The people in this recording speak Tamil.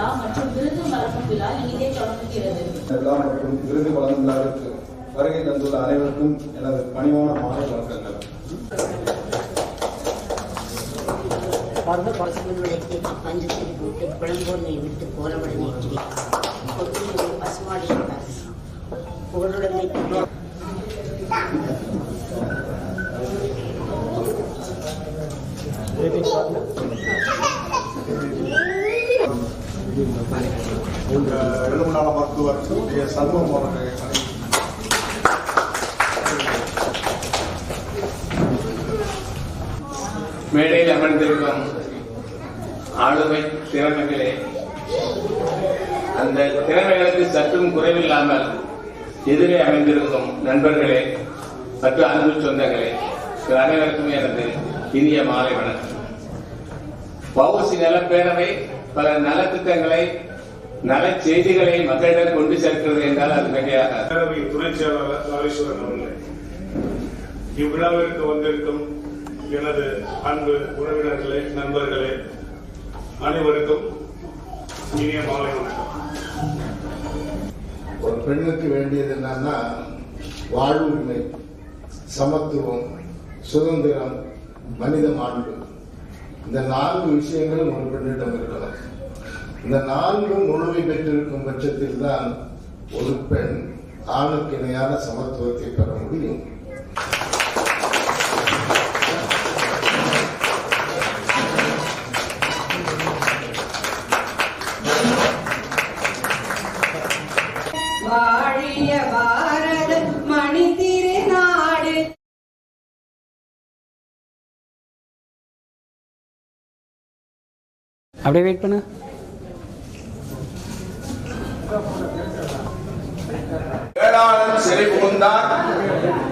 விழா மற்றும் விருது வழங்கும் விழா இனிதே தொடங்குகிறது. விழா மற்றும் விருது வழங்கும் விழாவிற்கு வருகை தந்துள்ள அனைவருக்கும் எனது பணிவான மாலை வணக்கங்கள். பருவ பஞ்சத்தில் விட்டு போலவுடன் பசுமாடி புகழுடமை இந்த மருத்துவர் சண்முகம் அவர்களை மேடையில் அமர்ந்திருக்கும் ஆளுமை திறமைகளே அந்த திறமைகளுக்கு சற்றும் குறைவில்லாமல் எதிரே அமைந்திருக்கும் நண்பர்களே மற்றும் அன்பு சொந்தங்களே அனைவருக்கும் எனது இனிய மாலை வணக்கம். பவுசி நலப்பேரவை பல நலத்திட்டங்களை நல செய்திகளை மக்களிடம் கொண்டு சேர்க்கிறது என்றால் அது மிகையாக. பேரவை துணை செயலாளர் ராமேஸ்வரன் அவர்களே இவ்விழாவிற்கு வந்திருக்கும் எனது அன்பு உறவினர்களே நண்பர்களே அனைவருக்கும் இனிய மாலை வணக்கம். ஒரு பெண்ணுக்கு வேண்டியது என்னன்னா வாழ்வுரிமை சமத்துவம் சுதந்திரம் மனித மாண்பு. இந்த நான்கு விஷயங்களும் ஒரு பெண்ணிடம் இருக்கணும். இந்த நான்கும் முழுமை பெற்றிருக்கும் பட்சத்தில் தான் ஒரு பெண் ஆணுக்கு இணையான சமத்துவத்தை பெற முடியும். வாழிய பாரத மணி திருநாடு அப்படியே வெயிட் பண்ணு. 온다, 재래고 온다.